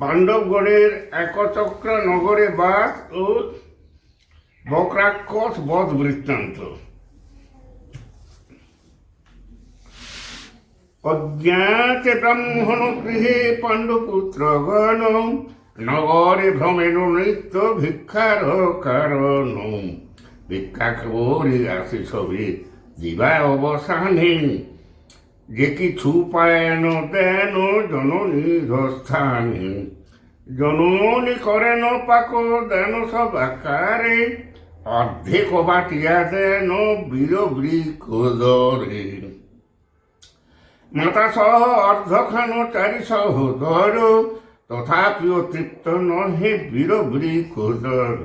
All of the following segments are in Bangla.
পাণ্ডবগণের একচক্র নগরে বাস ও বক্রাক্ষস বধ বৃত্তান্ত। অজ্ঞাতে ব্রাহ্মণ গৃহে পাণ্ডপুত্রগণ, নগরে ভ্রমেণ নৃত্য ভিক্ষার কারণ। ভিক্ষা করি ছবি দিবা অবসানে যে কিছু পায়ন দেন জননী স্থানে জননী করেন পাক দেন সব আকারে, অর্ধেক বাটিয়া দেন বীর বৃক দরে মাতা সহ অর্ধখান চারি সহোদর তথাপি তৃপ্ত নহে বীর বৃকোদর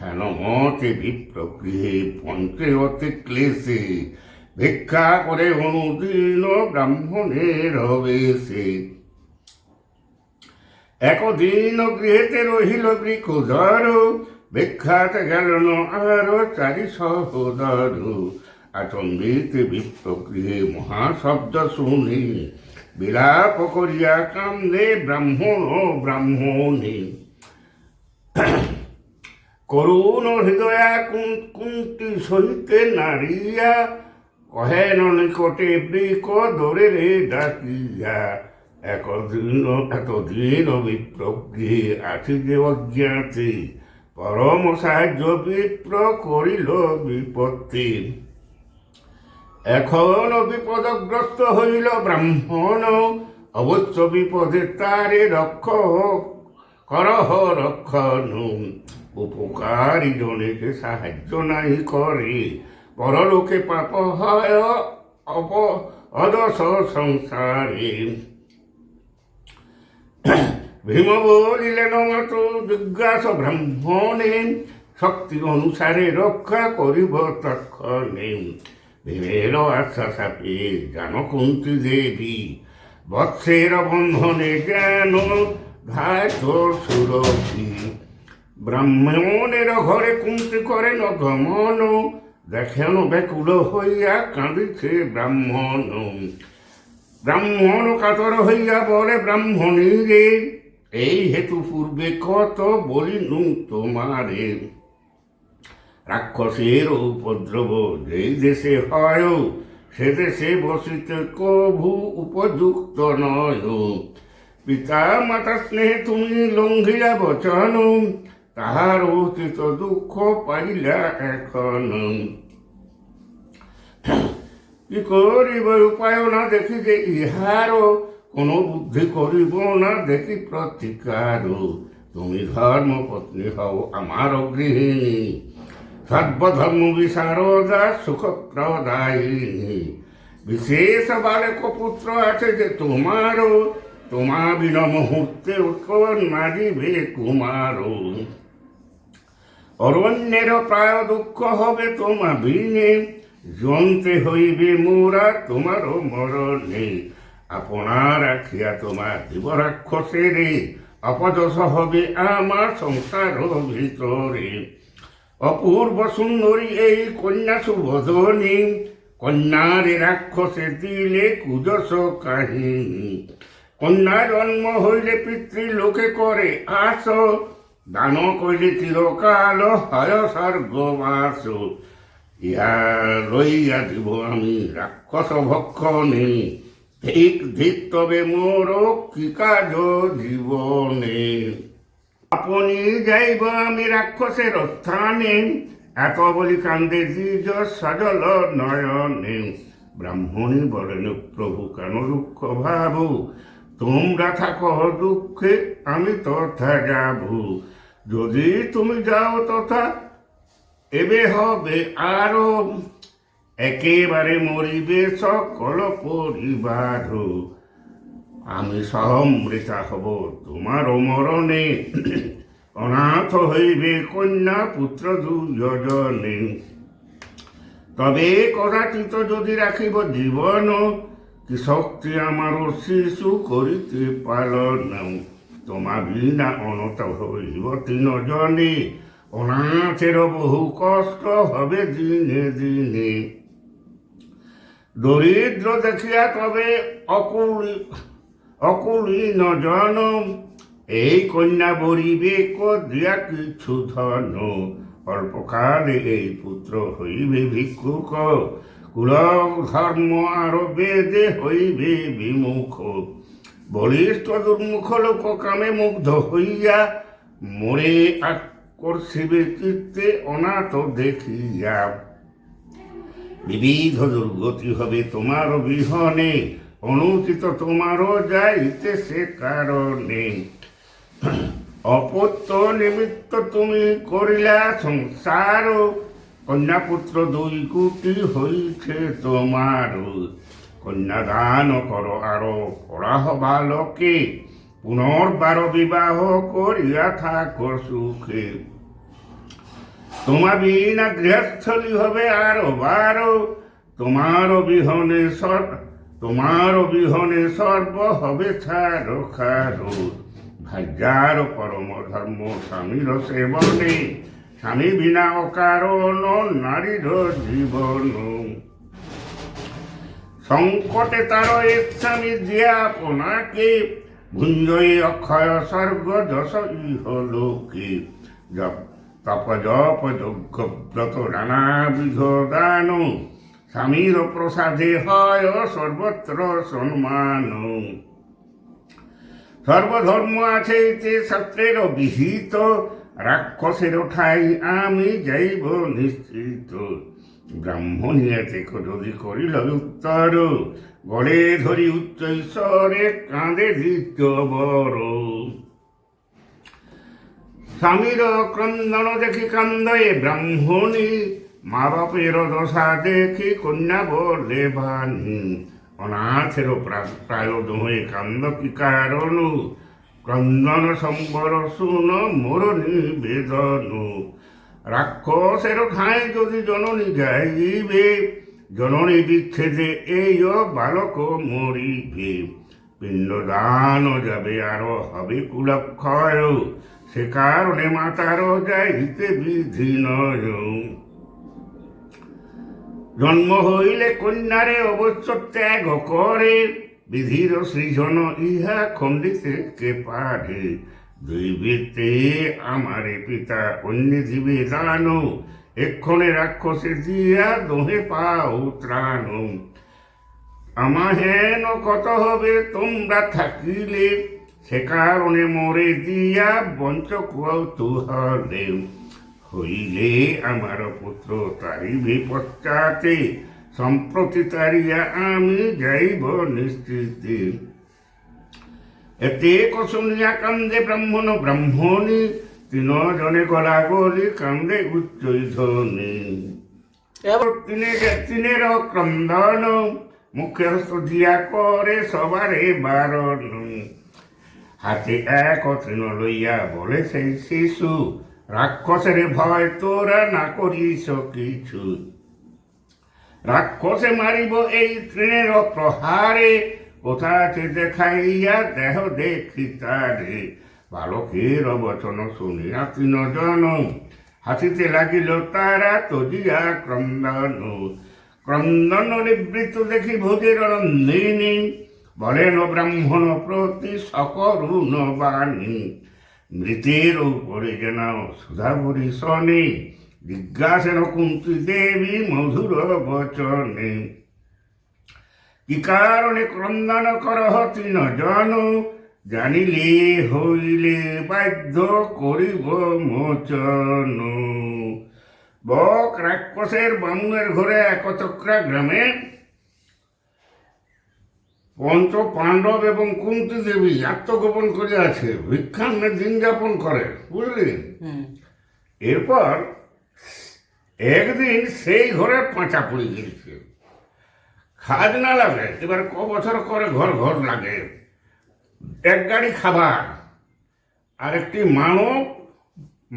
হেন মতে বিপ্রগৃহে পঞ্চে অতি ক্লেশে ভিক্ষা করে অনুদিন ব্রাহ্মণের হবে সে। একদিন গৃহেতে রহিল বৃকোদর ভিক্ষাতে গেল আর চারি সহোদর। আচম্বিত বিপ্রগৃহে মহাশব্দ শুনি, বিলাপ করিয়া কান্দে ব্রাহ্মণ ব্রাহ্মণী। করুণ হৃদয়া কুন- কুন্তি সহিতে নারিয়া কহেন নিকটে বৃক দরে রে ডাকিয়া, একদিন এতদিন বিপ্রগৃহে আছি যে অজ্ঞাতে। পরম সাহায্য বিপ্র করিল বিপত্তি। এখন বিপদগ্রস্ত হইল ব্রাহ্মণ। অবশ্য বিপদে তারে রক্ষ করহ রক্ষণ উপকারী জনেকে সাহায্য নাই করে। পরলোকে পাপ হয়, অপ, অদশ সংসারে। ভীম বলিলেন মত জিজ্ঞাস ব্রাহ্মণে, শক্তি অনুসারে রক্ষা করিব তক্ষণে ভীমের আশ্বাস পেয়ে জান কুন্তি দেবী, বৎসের বন্ধনে ধায় তোর সুরভি। ব্রাহ্মণের ঘরে কুন্তি করেন গমন দেখেন ব্যাকুল হইয়া কাঁদিছে ব্রাহ্মণ। ব্রাহ্মণ কাতর হইয়া বলে, ব্রাহ্মণী রে, এই হেতু পূর্বে কত বলিনু তোমারে? রাক্ষসের উপদ্রব যেই দেশে হয়, সে দেশে বসিতে কভু উপযুক্ত নয়। পিতা মাতা স্নেহে তুমি লঙ্ঘিলা বচন তাহার অতীত দুঃখ পাইলা এখন। কি করিব, উপায় না দেখি যে ইহার, কোনো বুদ্ধি করিব না দেখি প্রতিকার। তুমি ধর্ম পত্নী হও আমার গৃহিণী, সর্বধর্ম বিশারদা সুখ প্রদায়িনী বিশেষ বালক পুত্র আছে যে তোমারও তোমা বিন মুহূর্তে উৎকল মারিবে কুমারও। অরণ্যের প্রায় দুঃখ হবে তোমা বিনে। জন্তে হইবে মোরা, তোমারও মরণে। আপনার রাখিয়া তোমার জীব রাক্ষসেরে অপদশ হবে আমার সংসার ভিতরে। অপূর্ব সুন্দরী এই কন্যা সুবোধনী, কন্যারে রাক্ষসে দিলে কুদস কাহিনী। কন্যা জন্ম হইলে পিতৃলোকে করে আস দান কইলে চিরকাল হয় স্বর্গবাস। ইহা লইয়া দিব আমি রাক্ষস ভক্ষণে। ঠিক ধিক তবে মোর কি কাজ জীবনে। আপনি যাইব আমি রাক্ষসের স্থানে এত বলি কান্দে দ্বিজ সজল নয়নে। ব্রাহ্মণী বলেন, প্রভু, কেন দুঃখ ভাবু? তোমরা থাকো দুঃখে, আমি তথা যাব। যদি তুমি যাও তথা, এবে হবে আরও। একেবারে মরিবে সকল পরিবার আমি সহমৃতা হব তোমার মরণে। অনাথ হইবে কন্যা পুত্র দুজনে। তবে কদাচিত যদি রাখিব জীবন, কি শক্তি আমার শিশু করিতে পালন? তোমা বিনা অনত হইব তিন জনে অনাথের বহু কষ্ট হবে দিনে দিনে। দরিদ্র দেখিয়া তবে অকুল অকুলীন জন এই কন্যা বরিবে দিয়া কিছু ধন। অল্পকালে এই পুত্র হইবে ভিক্ষুক। কুল ধর্ম আর বেদে হইবে বিমুখ। বলিষ্ঠ দুর্মুখ কামে মুগ্ধ হইয়া মোরে আকর্ষিবে চিত্তে অনাথ দেখিয়া। বিবিধ দুর্গতি হবে তোমার বিহনে অনুচিত তোমারও যাইতে সে কারণে। অপত্য নিমিত্ত তুমি করিলা সংসার, কন্যাপুত্র দুই কোটি হইছে তোমার কন্যাদান কর আরও পড়াহ বালকে, পুনর্বার বিবাহ করিয়া থাকো সুখে। তোমা বিনা গৃহস্থলী হবে আরও বারো, তোমার বিহনে সর, তোমার বিহনে সর্ব হবে ছাড়ো খারো ভাগ্যার পরম ধর্ম স্বামীর সেবনে, স্বামী বিনা অকারণ নারীর জীবন। সংকটে তার স্বামী দিয়া আপনাকে ভুঞ্জয়ে অক্ষয় স্বর্গ যশ ইহ লোকে তপ, জপ, যজ্ঞ, ব্রত নানাবিধ দান। স্বামীর প্রসাদে হয় সর্বত্র সম্মান সর্বধর্ম আছে এতে শাস্ত্রের বিহিত। রাক্ষসের ঠাই আমি যাইব নিশ্চিত। ব্রাহ্মণিয়াতে যদি করিল উত্তর। গলে ধরি উচ্চ ঈশ্বরে, কাঁদে দিত বড় স্বামীর ক্রন্দন দেখি কান্দয়ে ব্রাহ্মণী মা বাপের দশা দেখি কন্যা বলে বাণী। অনাথের প্রা- প্রায় দোহে কান্দ কি কারণ? ক্রন্দন সম্বর শুন, মোর নিবেদন। রাক্ষসের ঠাঁই যদি জননী যাইবে জননী বিচ্ছেদে এই বালক মরিবে। পিণ্ডদান যাবে আরও হবে কুলক্ষয়। সে কারণে মাতার যাইতে বিধি নয়। জন্ম হইলে কন্যারে অবশ্য ত্যাগ করে, বিধির সৃজন ইহা খণ্ডিতে কে পারে? দৈবেতে আমারে পিতা অন্য জীবে দান এক্ষণে রাক্ষসে দিয়া দোহে পাও ত্রাণ। আমাহেন কত হবে তোমরা থাকিলে, সে কারণে মরে দিয়া বঞ্চ কুয়াও তুহলে। হইলে আমার পুত্র তারিবে পশ্চাতে সম্প্রতি তারিয়া আমি যাইব নিশ্চিতে এতে কশুনিয়া কান্দে ব্রাহ্মণ ব্রাহ্মণী তিন জনে গলা গলি কান্দে উচ্চই ধ্বনি তিনে তিনের ক্রন্দন মুখের দিয়া করে সবারে বারণ। হাতে এক তৃণ লইয়া বলে সেই শিশু, রাক্ষসের ভয় তোরা না করিস কিছু। রাক্ষসে মারিব এই তৃণের প্রহারে কোথাতে দেখাইয়া দেহ দেখি তারে বালকের বচন শুনিয়া তিন জন হাসিতে লাগিল তারা তজিয়া ক্রন্দন। ক্রন্দন নিবৃত্ত দেখি ভোজের নন্দিনী। বলেন ব্রাহ্মণ, প্রতি সকরুণ বাণী মৃতের উপরে যেন সুধাভরি শনি। জিজ্ঞাসেন কুন্তি দেবী মধুর বচনে। কি কারণে ক্রন্দন করহ তিন জন? জানিলে হইলে বাধ্য করিব মোচন। বক রাক্ষসের বামুনের ঘরে একচক্রা গ্রামে পঞ্চ পাণ্ডব এবং কুন্তি দেবী আত্মগোপন করে আছে ভিক্ষান্নে দিন যাপন করে বুঝলি? এরপর একদিন সেই ঘরে পাঁচা পড়ে গিয়েছে। খাজ না লাগে, এবার ক বছর করে ঘর ঘর লাগে। এক গাড়ি খাবার আর একটি মানব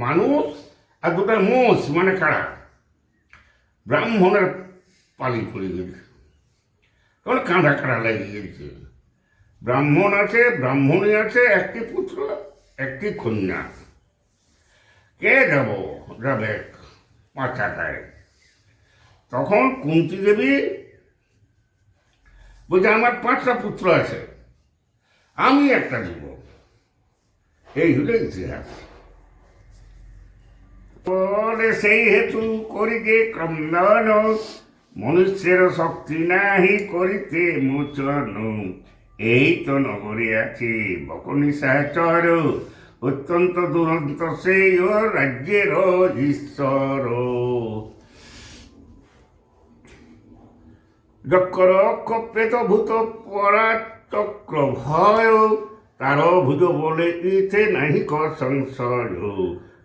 মানুষ, আর দুটো মোষ মানে কাড়া ব্রাহ্মণের পালি পড়ে গেছে। তখন কাঁধা কাঁধা লেগে গেছে। ব্রাহ্মণ আছে, ব্রাহ্মণী আছে, একটি পুত্র, একটি কন্যা। কে যাব যাবে পাঁচাটায় তখন কুন্তি দেবী বলছে, আমার পাঁচটা পুত্র আছে। আমি একটা দিব এই হলো ইতিহাস। পরে সেই হেতু করিতে ক্রন্দন মনুষ্যের শক্তি নাহি করিতে মোচন। এই তো নগরে আছে, বকনি সাহচর, অত্যন্ত দুরন্ত সেই ও রাজ্যের ঈশ্বর। ভূত পরাচক্র ভয় তার ভুজ বলে ইথে নাহি ক সংশয়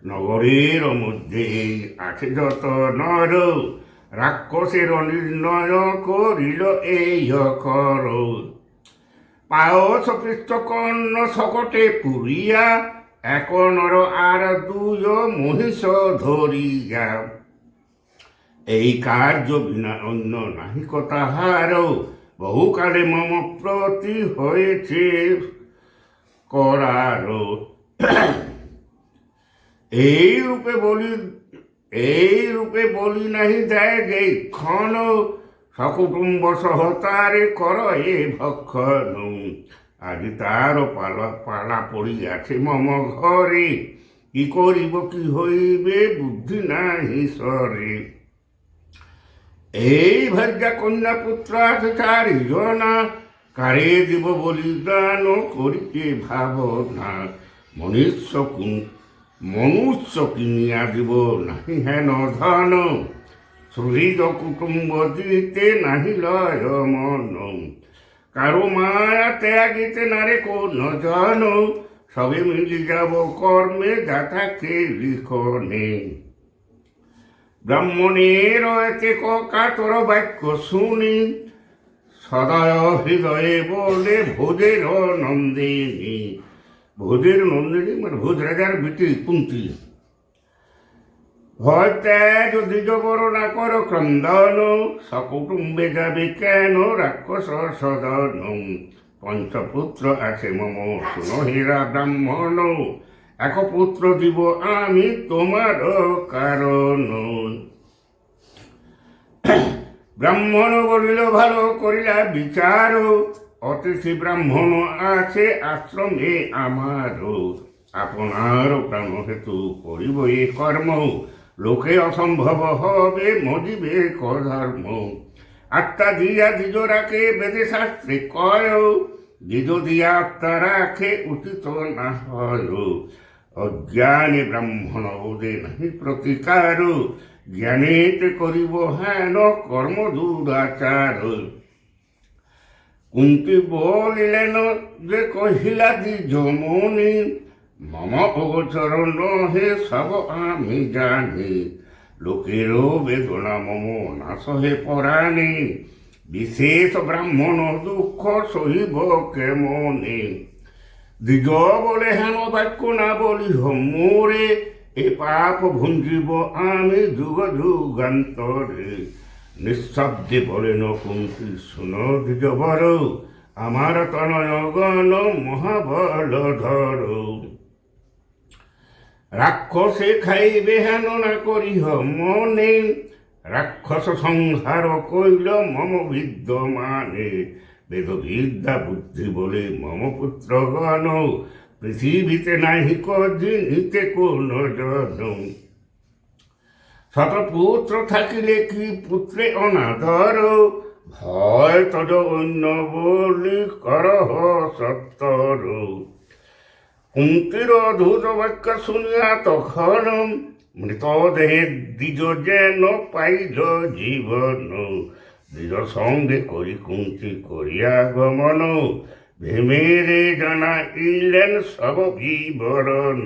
নগরের মধ্যে আছে যত নর, রাক্ষসের নির্ণয় করিল এই কর পায়স পৃষ্ঠকর্ণ সকটে পুরিয়া, এক নর আর দুয় মহিষ ধরিয়া। এই কার্য বিনা অন্য নাহি তাহার বহুকালে মম প্রতি হয়েছে করার এই রূপে বলি, এই রূপে বলি নাহি দেয় যে ক্ষণ সকুটুম্ব সহতারে কর এ ভক্ষণ। আজ তার পালা পালা পড়িয়াছে মম ঘরে কি করিব কি হইবে বুদ্ধি নাহি সরে এই ভাগ্যা কন্যা পুত্র আছে চারি জনা, কারে দিব বলিদান করিতে ভাবনা? মনুষ্য মনুষ্য কিনিয়া দিব নাহি হেন ধন। সুহৃদ কুটুম্ব দিতে নাহি লয় মন। কারও মায়া ত্যাগিতে নারে কোন জন সবে মিলি যাব কর্মে যাথাকে লিখনে। ব্রাহ্মণের কাতর বাক্য শুনি। সদয় হৃদয়ে বলে, ভোজের নন্দিনী ভোজের নন্দিনী মানে ভোজ রাজার বিটি কুন্তি ভয় ত্যাগ দ্বিজ বরণা কর ক্রন্দন, সকুটুম্বে যাবে কেন রাক্ষস সদন পঞ্চপুত্র আছে মম, শুনো হীরা ব্রাহ্মণ এক পুত্র দিব আমি তোমার কারণ ব্রাহ্মণ বলিল, ভালো করিলা, বিচার। অতিথি ব্রাহ্মণ আছে আশ্রমে আমার আপনার প্রাণ হেতু করিব এ কর্ম। লোকে অসম্ভব হবে মজিবে কধর্ম। আত্মা দিয়া দ্বিজ রাখে বেদে শাস্ত্রে কয়। দ্বিজ দিয়া আত্মা রাখে উচিত না হয় অজ্ঞানী ব্রাহ্মণ ওদে নাহি প্রতিকার। জ্ঞানেতে করিব হেন কর্ম দুরাচার কুন্তি বলিলেন, যে কহিলা দ্বিজ মনি মম অগোচর নহে, সব আমি জানি। লোকেরও বেদনা মম না সহে পরাণে। বিশেষ ব্রাহ্মণ দুঃখ সহিব কেমনে? দ্বিজ বলে হেন বাক্য না বলি মোরে এ পাপ ভুঞ্জিব আমি যুগ যুগান্তরে নিঃশব্দে বলেন কুন্তি শুন দ্বিজ বর আমার তনয় গণ মহাবল ধর রাক্ষসে খাইবে হেন না করিহ মনে রাক্ষস সংহার কইল মম বিদ্যমানে। বেদ বিদ্যা বুদ্ধি বলে মম পুত্র গণ। পৃথিবীতে নাহি কদিনিতে কোন জন শতপুত্র থাকিলে কি পুত্রে অনাদর? ভয় তদ অন্য বলি করহ সত্তর। কুন্তির অদ্ভুত বাক্য শুনিয়া তখন মৃতদেহে দ্বিজ যেন পাইল জীবন। দ্বিজ সঙ্গে করি কুন্তি করিয়া গমন ভীমেরে জানাইলেন সব বিবরণ।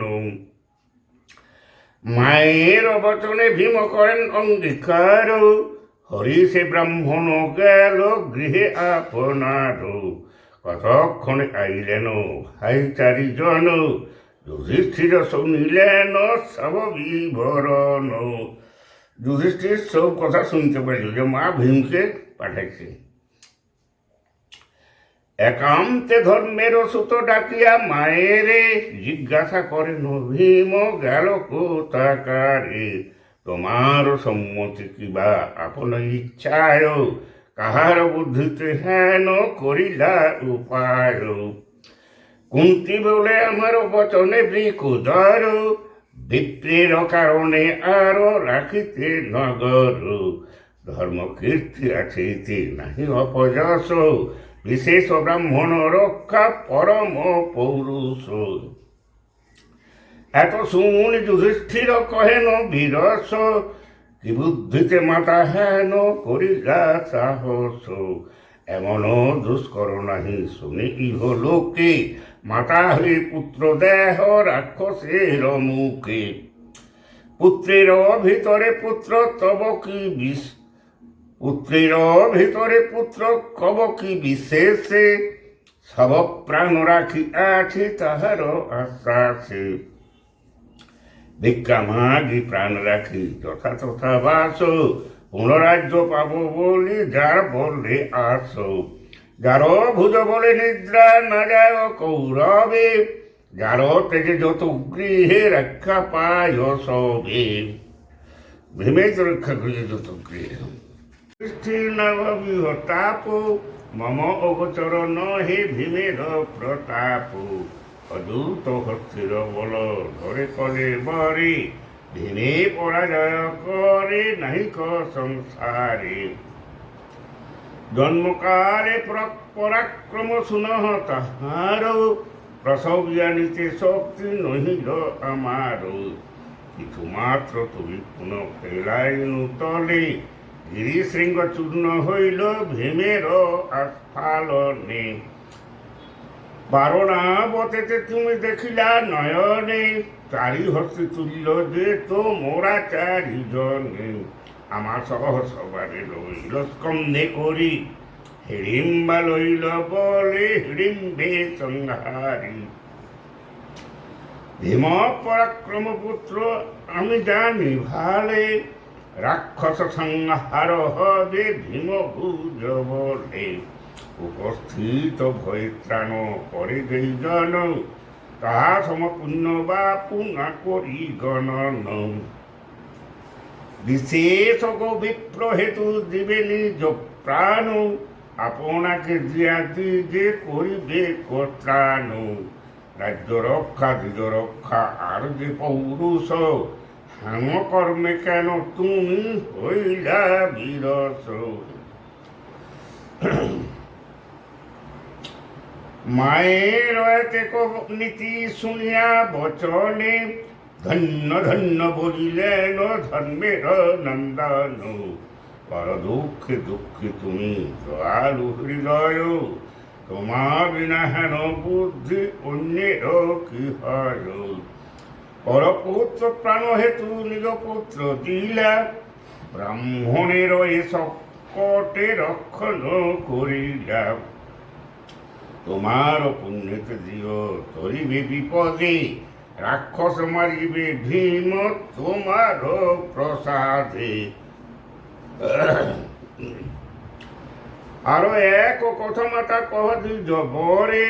মায়ের বচনে ভীম করেন অঙ্গীকার। হরি সে ব্রাহ্মণ গেল গৃহে আপনার। কতক্ষণে আইলেন ভাই চারিজন? যুধিষ্ঠির শুনিলেন সব বিবরণ। যুধিষ্ঠির সব কথা শুনতে পারল যে মা ভীমকে পাঠাইছে। একান্তে ধর্মের সুত ডাকিয়া মায়েরে জিজ্ঞাসা করেন, ভীম গেল কোথাকারে? তোমার সম্মতি কিবা আপন ইচ্ছায়? কাহার বুদ্ধিতে হেন করিলা উপায়? কুন্তি বলে, আমার বচনে বৃকুদর বিপ্রের কারণে আরও রাখিতে নগর। ধর্ম কীর্তি আছে নাহি অপযশ। বিশেষ ব্রাহ্মণ রক্ষা পরম পৌরুষ। এত শুন যুধিষ্ঠির কহেন বীরস। কি বুদ্ধিতে মাতা হেন করিলা সাহস। এমন দুষ্কর নাহি, শুনি ইহ লোকে। মাতা হয়ে পুত্র দেহ রাক্ষসের মুখে। পুত্রের ভিতরে পুত্র, তব কি বিষ? পুত্রের ভিতরে পুত্র, কব কি বিশেষে? সব প্রাণ রাখি আছে তাহার আশ্বাসে। ভিক্ষা মাগি প্রাণ রাখি যথা তথা বাস। পুনরাজ্য পাবো বলি যার বললে আসো। যার ভুজ বলে নিদ্রা না যায় কৌরবে, যার তেজে যত গৃহে রক্ষা পায় সবে। ভীমে তো রক্ষা করেছে যত গৃহে স্থির নবিহ তাপ মম অগোচর নহে ভীমের প্রতাপ। অদূত হস্তির বল ধরে কলে বরে ভীমে পরাজয় করে নাহি সংসারে। জন্মকালে পরা- পরাক্রম সুনহ তাহার প্রসব জানিতে শক্তি নহিল আমার কিছু মাত্র তুমি পুনঃ ফেলাইনু তলে গিরি শৃঙ্গ চূর্ণ হইল ভীমের আস্ফালনে। বারণা বতেতে তুমি দেখিলা নয়নে চারি হস্তি তুল্য যে তো মোরা চারি জনে। আমার সহ সবারে লইল স্কন্ধে করি। হিড়িম্বা লইল বলে হিড়িম্বে সংহারি। ভীম পরাক্রম পুত্র, আমি জানি ভালে। রাক্ষস সংহার হবে ভীম ভুজ বলে। উপস্থিত ভয় ত্রাণ করে যেই জন তাহা সমপুণ্য বা পুনা করি গণন বিশেষ বিপ্র হেতু দিবে নিজ প্রাণ আপনাকে দিয়া দিগে করিবে কত্রাণ রাজ্য রক্ষা দ্বিজ রক্ষা আর যে পৌরুষ হেম কর্মে কেন তুমি হইলা বিরস মায়ের এতে নীতি শুনিয়া বচনে, ধন্য ধন্য বলিলেন ধর্মের নন্দন। পর দুঃখে দুঃখে তুমি দয়ালু হৃদয়, তোমার বিনা হেন বুদ্ধি অন্যের কি হয়? পরপুত্র প্রাণ হেতু নিজ পুত্র দিলা, ব্রাহ্মণের এ সকটে রক্ষণ করিলা। তোমার পুণ্যতে দিও, তরিবে বিপদে, রাক্ষস মারিবে ভীম তোমার প্রসাদে। আরও এক কথা মাতা কহ দ্বিজ বরে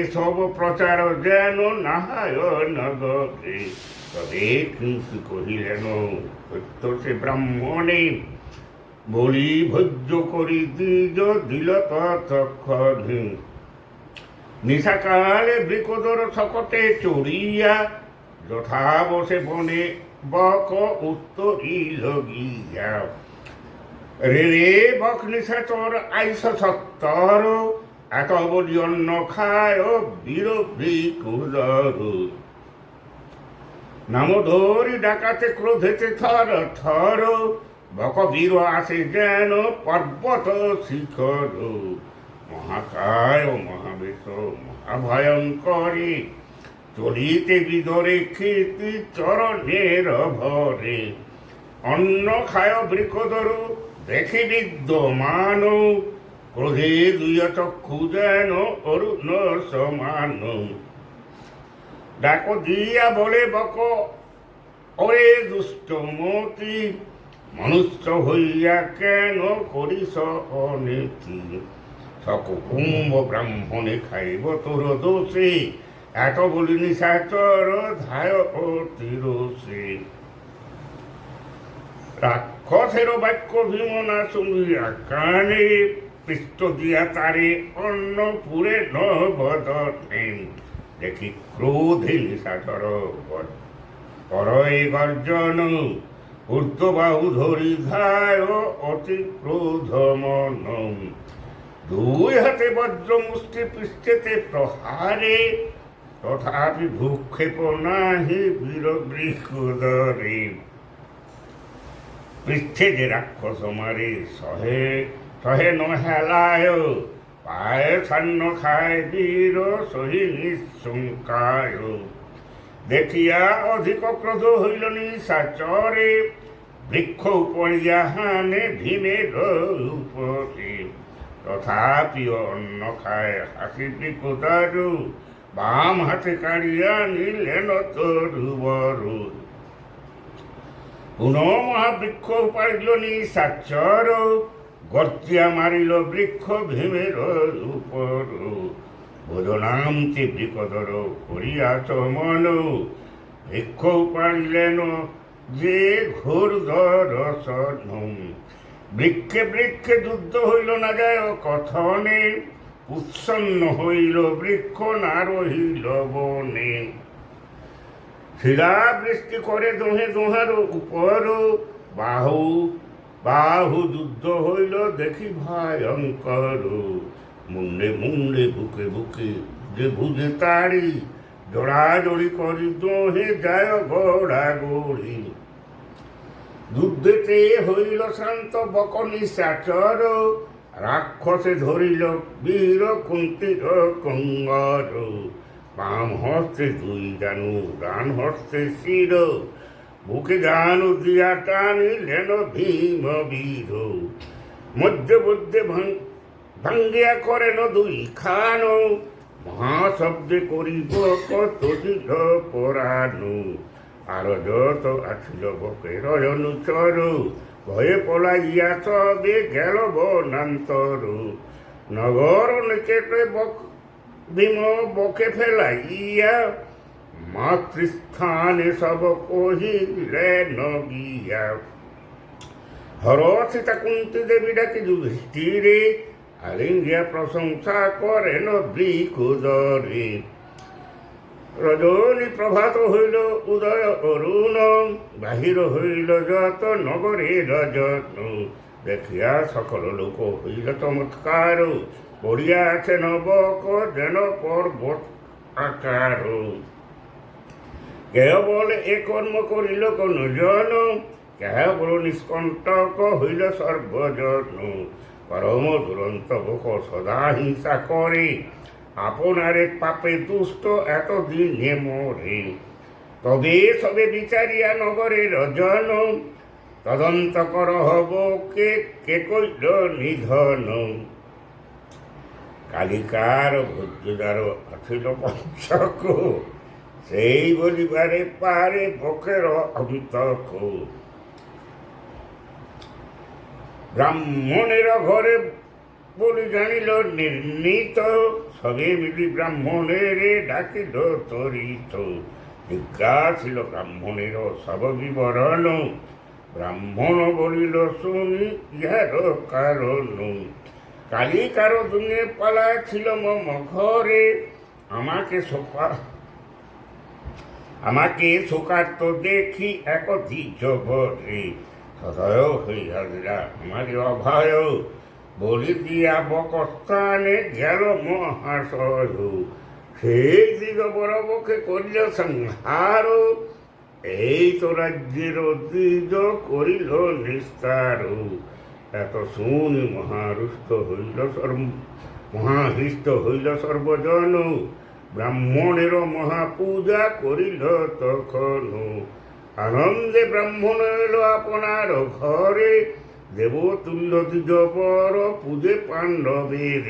এসব প্রচার যেন নাহায় নগরে। তবে কিন্তু কহিলেন, সত্য সে ব্রাহ্মণে? বলি ভোজ্য করি দিল তৎক্ষণে নিশাকালে বৃকদর সকটে চড়িয়া যথা বসে বনে বক উত্তরি লগিয়া রে রে বক নিশাচর আইস সত্তর, এত বলি অন্ন খায় বীর বৃকুদর নাম ধরি ডাকাতে ক্রোধেতে থর থর, বক বীর আসে যেন পর্বত শিখর। মহাকায় মহাবেশ মহাভয়ঙ্করী চলিতে বিদরে কীর্তি চরণের ভরে। অন্ন খায় বৃকদরু, দেখি বিদ্যমান। ক্রোধে দুই চক্ষু যেন অরুণ সমান। ডাক দিয়া বলে, বক, ওরে দুষ্টমতি মনুষ্য হইয়া কেন করিস অনীতি সকুকুম্ভ ব্রাহ্মণে খাইব তোর দোষে। এত বলি নিশাচর ধায় রাক্ষসের বাক্য ভীমনা শুনিয়া কানে পৃষ্ঠ দিয়া তারে অন্ন পুরে ন বদনে দেখি ক্রোধে নিশাচর করয় গর্জন ঊর্ধ্ববাহু ধরি ধায় অতি ক্রোধ মন দুই হাতে বজ্র মুষ্টি পৃষ্ঠেতে প্রহারে, তথাপি ভূক্ষেপ নাহি বীর বৃহদরে। পৃষ্ঠে যে রাক্ষস মারে, সহে সহে নহেলায়, পায়ে ছান্ন খায় বীর সহি নিঃশঙ্কায় দেখিয়া অধিক ক্রোধ হইল নিশাচরে, বৃক্ষ উপরিয়া হানে ভীমের উপরে। তথাপি অন্ন খায় হাসি বিকুদারু বাম হাতে কাড়িয়া নিলেন তরুবরু পুনঃ মহাবৃক্ষ পারিল নিশাচর গর্তিয়া মারিল বৃক্ষ ভীমের উপর। বোধনাম বিকদর করিয়াছ মন বৃক্ষ পারিলেন যে ঘোর দর্শন বৃক্ষে বৃক্ষে যুদ্ধ হইল না যায় কথনে উৎসন্ন হইল বৃক্ষ না রহিল শিলা বৃষ্টি করে দোহে দোহার উপর। বাহু বাহু যুদ্ধ হইল, দেখি ভয়ঙ্কর মুন্ডে মুন্ডে, বুকে বুকে যে বুঝে তাড়ি জড়াজড়ি করি দোহে, যায় গোড়া গড়ি যুদ্ধেতে হইল শান্ত বকনি সাচর রাক্ষসে ধরিল বীর কুন্তির কঙ্গর। বাম হস্তে দুই জানু, ডান হস্তে শির। বুকে জানু দিয়া টানিলেন ভীম বীর। মধ্যে ভাঙ- ভাঙ্গিয়া করেন দুই খানো। মহাশব্দে করিব কত দিল পরাণু আর যত আছিল বকের অনুচর ভয়ে পলাইয়া সবে গেল বনান্তর নগর নিকেটে বক ভীম বকে ফেলাইয়া মাতৃস্থানে সব কহিলে নগিয়া হর সীতা কুন্তি দেবী ডাকি যুধিষ্ঠিরে আলিঙ্গিয়া প্রশংসা করেন বৃকুদরে রজনী প্রভাত হইল উদয় অরুণ বাহির হইল যত নগরে রজত দেখিয়া সকল লোক হইল চমৎকার পড়িয়া আছে নবক যেন পর্বত আকার কেহ বলে এ কর্ম করিল কোন জন কেহ বল নিষ্কণ্টক হইল সর্বজন পরম দুরন্ত বোক সদা হিংসা করে আপনারে পাপে দুষ্ট এত দিনে মরে। তবে সবে বিচারিয়া নগরে রজন তদন্ত কর হব কে কে কইল নিধন। কালিকার ভোজ্যদার আছিল পঞ্চক, সেই বলিবারে পারে বকের অন্তক। ব্রাহ্মণের ঘরে বলি জানিল নির্ণীত সবে মিলি ব্রাহ্মণের ডাকিল তরিত। জিজ্ঞা ছিল ব্রাহ্মণের সব বিবরণ। ব্রাহ্মণ বলিল, শুনি, ইহার কারণ। কালি কারও দুনে পালা ছিল মম ঘরে। আমাকে সোপা আমাকে শোকার্ত দেখি এক দ্বিজ ভরে সদয় হইয়া আমার অভয়। বলি দিয়া বকস্থানে গেল মহাশয় সেই দিগ বরবকে করিল সংহার। এই তো রাজ্যের দ্বিজ করিল নিস্তার। এত শুনি মহারুষ্ট হইল সর্ব মহাহৃষ্ট হইল সর্বজন। ব্রাহ্মণের মহাপূজা করিল তখন আনন্দে ব্রাহ্মণ এলো আপনার ঘরে। দেবতুল্য পর পূজে পাণ্ডবের।